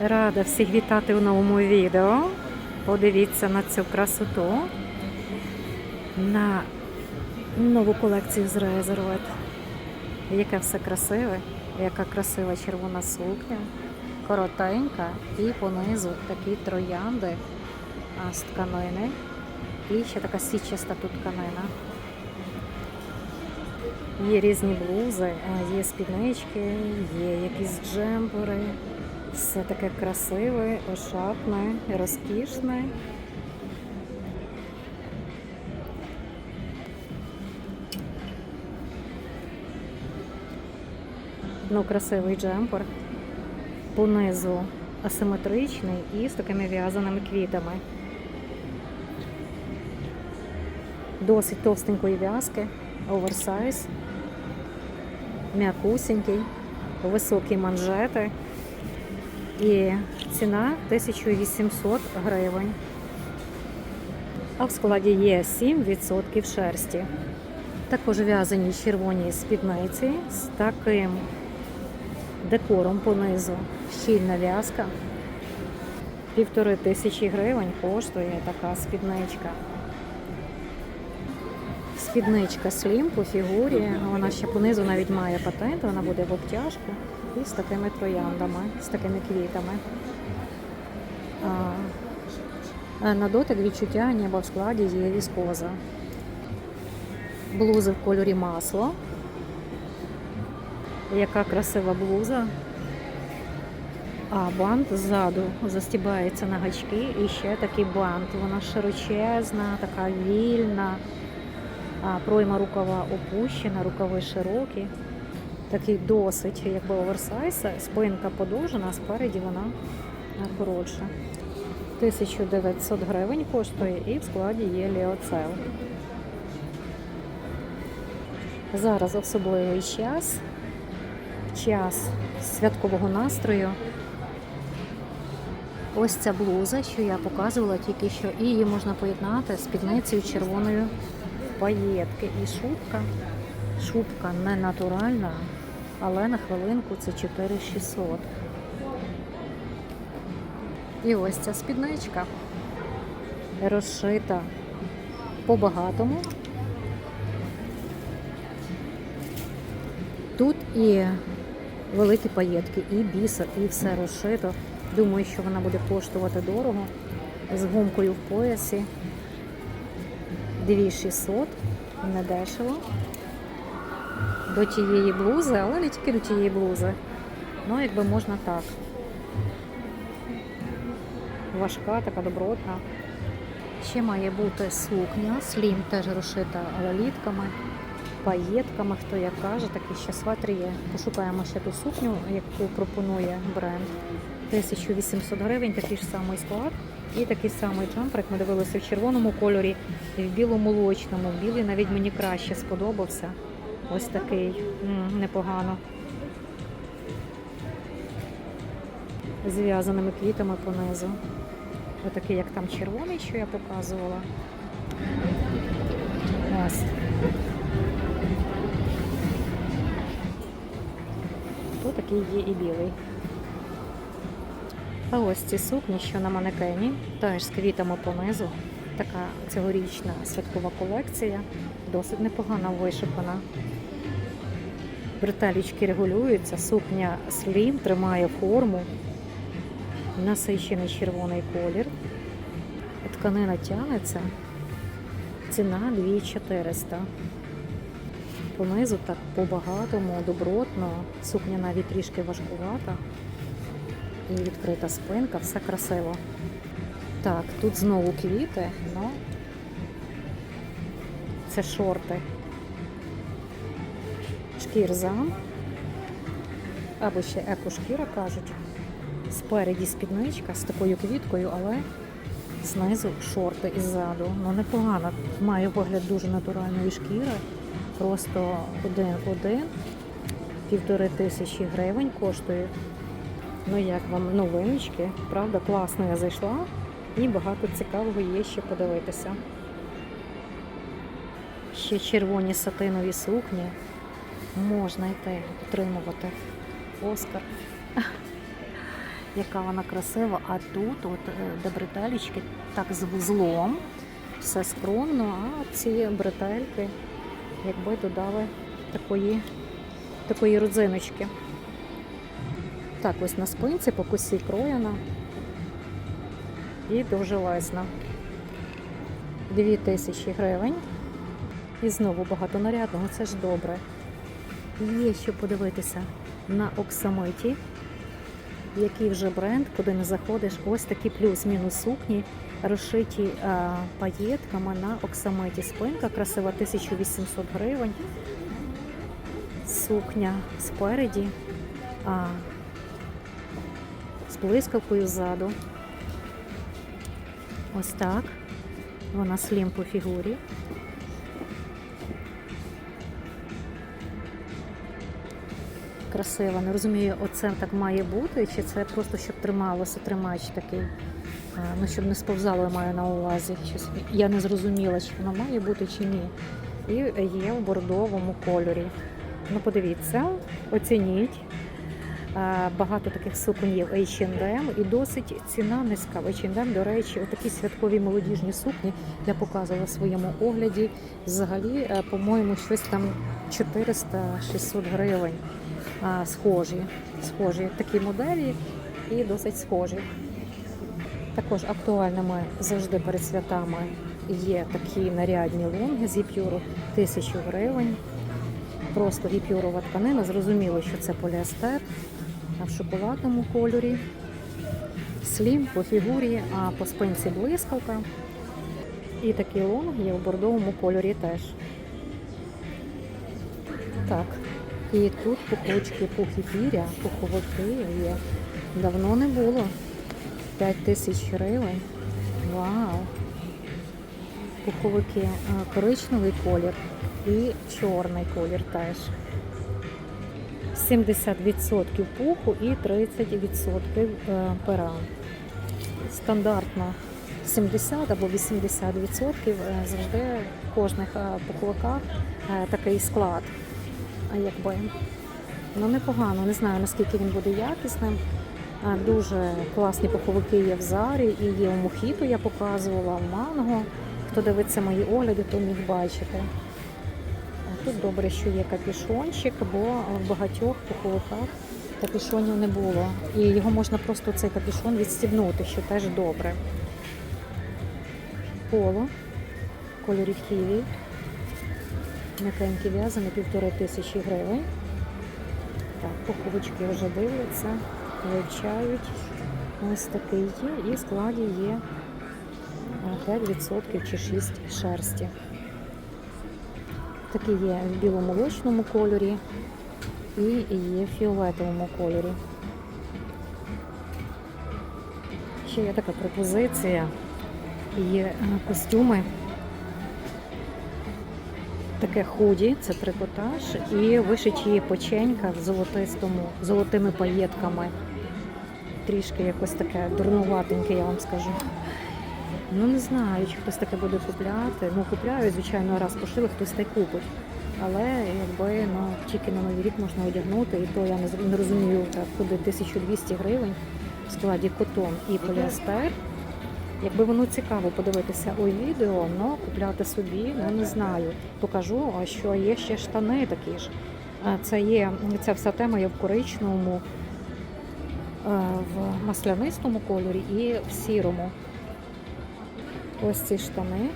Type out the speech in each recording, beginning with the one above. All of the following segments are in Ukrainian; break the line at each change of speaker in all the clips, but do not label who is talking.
Рада всіх вітати у новому відео. Подивіться на цю красоту. На нову колекцію з Резервет. Яке все красиве, яка красива червона сукня, коротенька і понизу такі троянди з тканини. І ще така січаста тут тканина. Є різні блузи, є спіднички, є якісь джемпери. Все таке красиве, ошатне, розкішне. Ну, красивий джемпер. Понизу асиметричний і з такими в'язаними квітами. Досить товстенької в'язки, оверсайз, м'якусенький, високі манжети. І ціна 1800 гривень. А в складі є 7% шерсті. Також в'язані червоні спідниці з таким декором понизу. Щільна в'язка. Півтори тисячі гривень коштує така спідничка. Спідничка слім по фігурі. Вона ще понизу навіть має патент, вона буде в обтяжку і з такими трояндами, з такими квітами. А, на дотик відчуття ніби в складі є віскоза. Блузи в кольорі масло. Яка красива блуза. А бант ззаду застібається на гачки і ще такий бант. Вона широчезна, така вільна. Пройма рукава опущена, рукави широкі. Такий досить, якби оверсайз, спинка подовжена, а спереді вона коротша. 1900 гривень коштує і в складі є ліоцел. Зараз особливий час, час святкового настрою. Ось ця блуза, що я показувала тільки що, і її можна поєднати з спідницею червоною паєтки. І шубка. Шубка не натуральна, але на хвилинку це 4600. І ось ця спідничка розшита по-багатому. Тут і великі паєтки, і бісер, і все розшито. Думаю, що вона буде коштувати дорого. З гумкою в поясі. 2600, не дешево. До тієї блузи, але не тільки до тієї блузи. Ну, якби можна так. Важка, така добротна. Ще має бути сукня, слім теж розшита лалітками, паєтками, хто як каже, такий ще светр є. Пошукаємо ще ту сукню, яку пропонує бренд. 1800 гривень, такий ж самий склад. І такий самий джемпер, як ми дивилися в червоному кольорі, і в білому-молочному. Білий навіть мені краще сподобався. Ось такий непогано. Зв'язаними квітами понизу. Отакий, як там червоний, що я показувала. Ось. Тут такий є і білий. А ось ці сукні, що на манекені, теж з квітами понизу. Така цьогорічна святкова колекція, досить непогано вишукана. Бретелічки регулюються, сукня слім тримає форму, насичений червоний колір. Тканина тягнеться. Ціна 2400. Понизу так по-багатому, добротно, сукня навіть трішки важкувата. І відкрита спинка, все красиво. Так, тут знову квіти, ну це шорти. Шкірзам. Або ще екошкіра кажуть. Спереді спідничка з такою квіткою, але знизу шорти і ззаду. Ну непогано. Має вигляд дуже натуральної шкіри. Просто один-один. Півтори тисячі гривень коштує. Ну як вам новиночки? Правда, класно я зайшла і багато цікавого є ще подивитися. Ще червоні сатинові сукні. Можна йти отримувати Оскар. яка вона красива. А тут, от е, де бретелечки, так з вузлом, все скромно, а ці бретельки, якби додали такої, такої родзиночки. Так, ось на спинці по косі кроєна і дуже лесна. 2000 гривень. І знову багатонарядного, це ж добре. Є що подивитися на оксамиті, який вже бренд, куди не заходиш, ось такі плюс-мінус сукні, розшиті а, паєтками на оксамиті. Спинка красива 1800 гривень. Сукня спереді, а, з блискавкою ззаду. Ось так. Вона слім по фігурі. Красиво. Не розумію, оце так має бути, чи це просто щоб трималося тримач такий. Ну, щоб не сповзало, я маю на увазі. Щось я не зрозуміла, чи воно має бути чи ні. І є в бордовому кольорі. Ну, подивіться, оцініть. Багато таких суконь є в H&M і досить ціна низька. В H&M, до речі, отакі святкові молодіжні сукні я показувала в своєму огляді. Взагалі, е, по-моєму, щось там 400-600 гривень. Схожі, схожі такі моделі і досить схожі. Також актуальними завжди перед святами є такі нарядні лонги з гіпюру 1000 гривень. Просто гіпюрова тканина. Зрозуміло, що це поліестер в шоколадному кольорі. Слім по фігурі, а по спинці блискавка. І такий лонг є в бордовому кольорі теж. Так. І тут пухочки, пухи піря, пуховики є. Давно не було. 5 тисяч гривень. Вау! Пуховики коричневий колір і чорний колір теж. 70% пуху і 30% е, пера. Стандартно 70 або 80% е, завжди в кожних е, пуховиках такий склад. Якби ну непогано, не знаю наскільки він буде якісним. Дуже класні пуховики є в зарі і є у Мохіто, я показувала в манго. Хто дивиться мої огляди, то міг бачити. Тут добре, що є капюшончик, бо в багатьох пуховиках капюшонів не було. І його можна просто цей капюшон відстібнути, що теж добре. Поло, кольорі ківі. М'якенькі в'язані, півтори тисячі гривень. Так, пуховички вже дивляться, вивчають. Ось такий є. І в складі є 5% чи 6 шерсті. Такий є в біломолочному кольорі і є в фіолетовому кольорі. Ще є така пропозиція. Є е, костюми. Таке худі, це трикотаж, і вишиті печенька в золотистому, золотими паєтками. Трішки якось таке дурнуватеньке, я вам скажу. Ну не знаю, чи хтось таке буде купляти. Ну, купляють, звичайно, раз пошили, хтось та й купить. Але якби ну, тільки на новий рік можна одягнути, і то я не, розумію, так, куди 1200 гривень в складі котон і поліестер. Якби воно цікаво подивитися у відео, але купляти собі, ну не знаю. Покажу, а що є ще штани такі ж. Це є ця вся тема є в коричневому, е, в маслянистому кольорі і в сірому. Ось ці штани.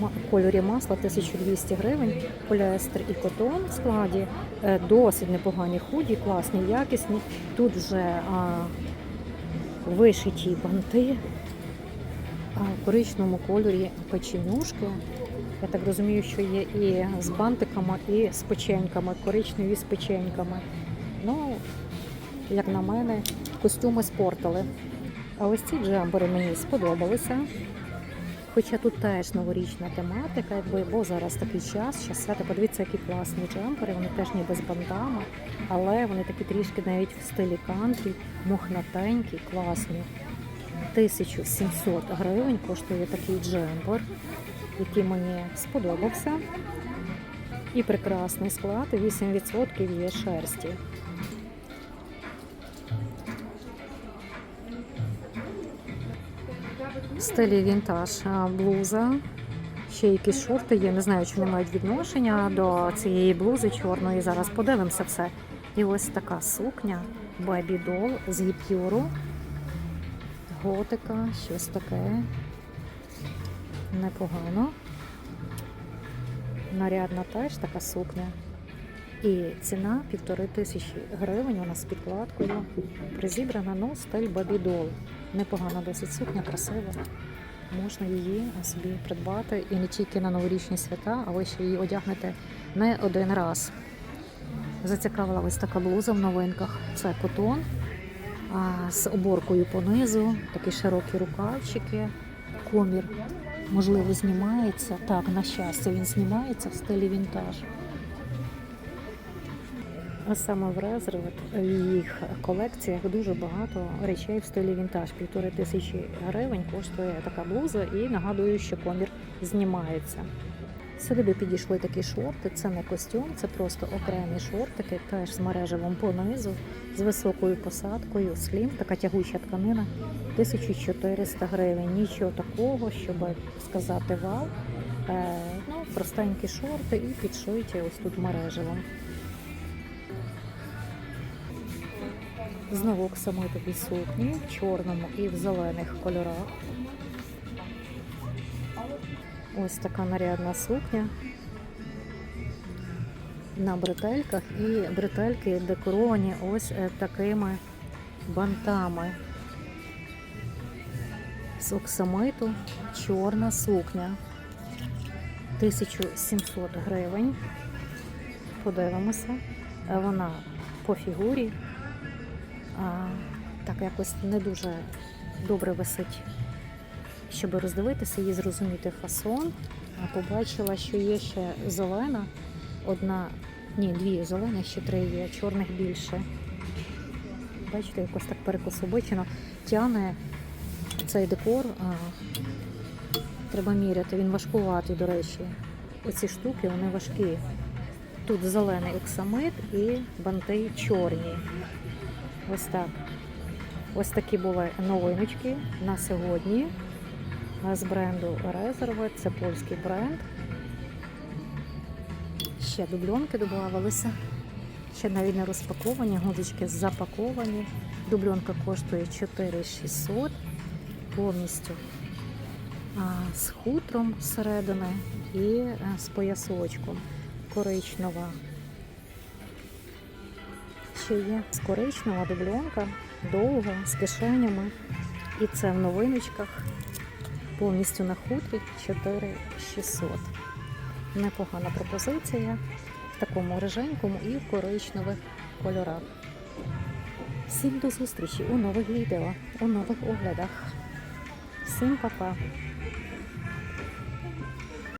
В кольорі масла 1200 гривень, поліестер і котон в складі. Е, Досить непогані худі, класні, якісні. Тут вже а, вишиті банти а, в коричневому кольорі печенюшки. Я так розумію, що є і з бантиками, і з печеньками, коричневі з печеньками. Ну, як на мене, костюми спортили. А ось ці джембери мені сподобалися. Хоча тут теж новорічна тематика, якби, бо зараз такий час, що свято, подивіться, які класні джемпери, вони теж ніби з бандами, але вони такі трішки навіть в стилі кантрі, мохнатенькі, класні. 1700 гривень коштує такий джемпер, який мені сподобався. І прекрасний склад, 8% є шерсті. В стилі вінтаж блуза. Ще якісь шорти є. Не знаю, чи вони мають відношення до цієї блузи чорної. Зараз подивимося все. І ось така сукня Бебі Дол з гіпюру. Готика, щось таке. Непогано. Нарядна теж така сукня. І ціна півтори тисячі гривень. Вона з підкладкою. Призібрана, ну, стиль бабідол. Непогана досить сукня, красива. Можна її собі придбати і не тільки на новорічні свята, а ви ще її одягнете не один раз. Зацікавила ось така блуза в новинках. Це котон з оборкою понизу, такі широкі рукавчики, комір, можливо, знімається. Так, на щастя, він знімається в стилі вінтаж. Саме в Резервет в їх колекціях дуже багато речей в стилі вінтаж. Півтори тисячі гривень коштує така блуза, і нагадую, що комір знімається. Сюди би підійшли такі шорти. Це не костюм, це просто окремі шортики, теж з мережевим понизу, з високою посадкою, слім, така тягуча тканина, 1400 гривень. Нічого такого, щоб сказати вау. Е, ну, простенькі шорти і підшиті ось тут мережевим. Знову оксамитові сукні в чорному і в зелених кольорах. Ось така нарядна сукня на бретельках, і бретельки декоровані ось е, такими бантами. З оксамиту чорна сукня. 1700 гривень. Подивимося. Вона по фігурі. Так якось не дуже добре висить щоб роздивитися і зрозуміти фасон, а побачила, що є ще зелена, одна, ні, дві зелені, ще три є, чорних більше. Бачите, якось так перекособочено. Тяне цей декор, а, треба міряти, він важкуватий, до речі. Оці штуки, вони важкі. Тут зелений оксамит і банти чорні. Ось так. Ось такі були новиночки на сьогодні з бренду Резерве. Це польський бренд. Ще дубльонки додавалися. Ще навіть не розпаковані, гудочки запаковані. Дубльонка коштує 4600 повністю з хутром зсередини і з поясочком. Коричнева. Ще є з коричнева дубльонка, довга, з кишенями. І це в новиночках повністю на хутрі 4600. Непогана пропозиція в такому риженькому і в коричневих кольорах. Всім до зустрічі у нових відео, у нових оглядах. Всім па-па!